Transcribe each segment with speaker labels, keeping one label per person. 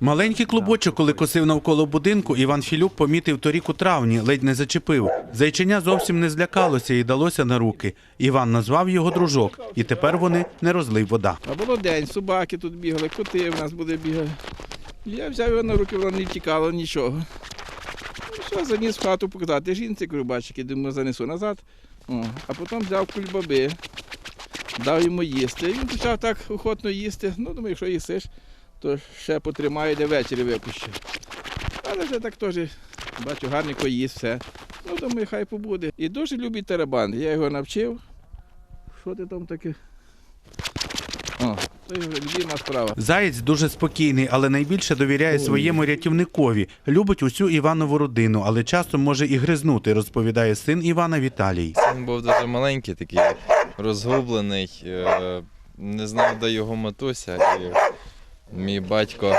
Speaker 1: Маленький клубочок, коли косив навколо будинку, Іван Філюк помітив торік у травні, ледь не зачепив. Зайчиня зовсім не злякалося і далося на руки. Іван назвав його дружок, і тепер вони не розлив вода.
Speaker 2: А було день, собаки тут бігали, коти в нас буде бігали. Я взяв його на руки, воно не втікало нічого. Ну, все, заніс в хату показати жінці, бачики, думаю, занесу назад. О, а потім взяв кульбаби, дав йому їсти. Він почав так охотно їсти. Ну, думаю, якщо їсиш, то ще потримаю, де ввечері випущу. Але вже так теж, бачу, гарненько їсть все. Ну, думаю, хай побуде. І дуже любить тарабан. Я його навчив. Що ти там таке? О, це його справа.
Speaker 1: Заєць дуже спокійний, але найбільше довіряє своєму рятівникові. Любить усю Іванову родину, але часом може і гризнути, розповідає син Івана Віталій.
Speaker 3: Він був дуже маленький, такий розгублений, е, не знав, де його матуся. І мій батько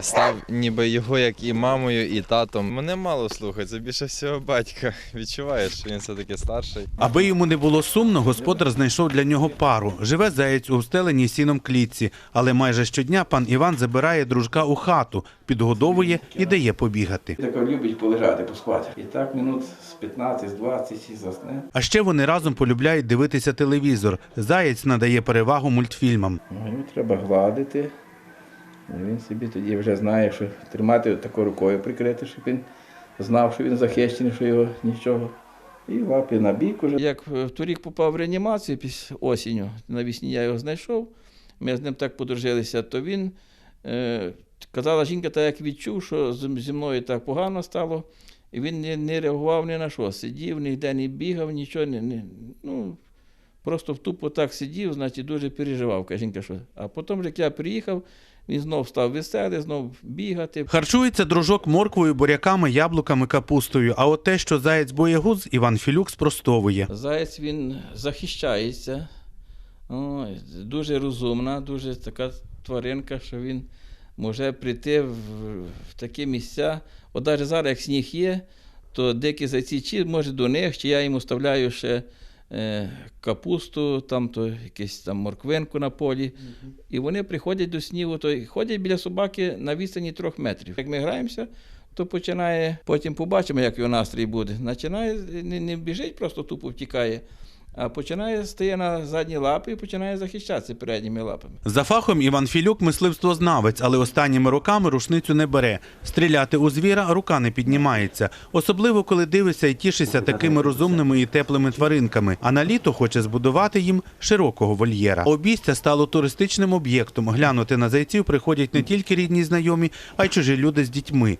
Speaker 3: став ніби його, як і мамою, і татом. Мене мало слухать, це більше всього батька. Відчуваєш, що він все-таки старший.
Speaker 1: Аби йому не було сумно, господар знайшов для нього пару. Живе заєць у встеленій сіном клітці, але майже щодня пан Іван забирає дружка у хату, підгодовує і дає побігати.
Speaker 2: Так любить полежати, поспати. І так минут з 15-20 і засне.
Speaker 1: А ще вони разом полюбляють дивитися телевізор. Заєць надає перевагу мультфільмам.
Speaker 2: Ну, Його треба гладити. І він собі тоді вже знає, що тримати таку рукою прикрити, щоб він знав, що він захищений, що його нічого. І лапи на бік уже. Як е, торік попав в реанімацію після осінню, навісні я його знайшов, ми з ним так подружилися, то він е, казала жінка, так як відчув, що зі мною так погано стало, і він не, не реагував ні на що. Сидів, ніде не бігав, нічого не. не ну, Просто тупо так сидів, значить, дуже переживав, каже жінка, що. А потім, як я приїхав, він знов став веселий, знов бігати.
Speaker 1: Харчується дружок морквою, буряками, яблуками, капустою. А от те, що заєць боєгуз, Іван Філюк спростовує.
Speaker 2: Заєць він захищається. Ой, дуже розумна, дуже така тваринка, що він може прийти в, в такі місця. От навіть зараз, як сніг є, то дикі зайці чи може до них, чи я йому вставляю ще капусту, там то якісь там морквинку на полі. І вони приходять до снігу, то ходять біля собаки на відстані трьох метрів. Як ми граємося, то починає, потім побачимо, як його настрій буде. Починає не, не біжить, просто тупо втікає, а починає стає на задні лапи і починає захищатися передніми лапами.
Speaker 1: За фахом Іван Філюк мисливствознавець, але останніми роками рушницю не бере. Стріляти у звіра рука не піднімається. Особливо, коли дивишся і тішишся такими розумними і теплими тваринками. А на літо хоче збудувати їм широкого вольєра. Обійстя стало туристичним об'єктом. Глянути на зайців приходять не тільки рідні знайомі, а й чужі люди з дітьми.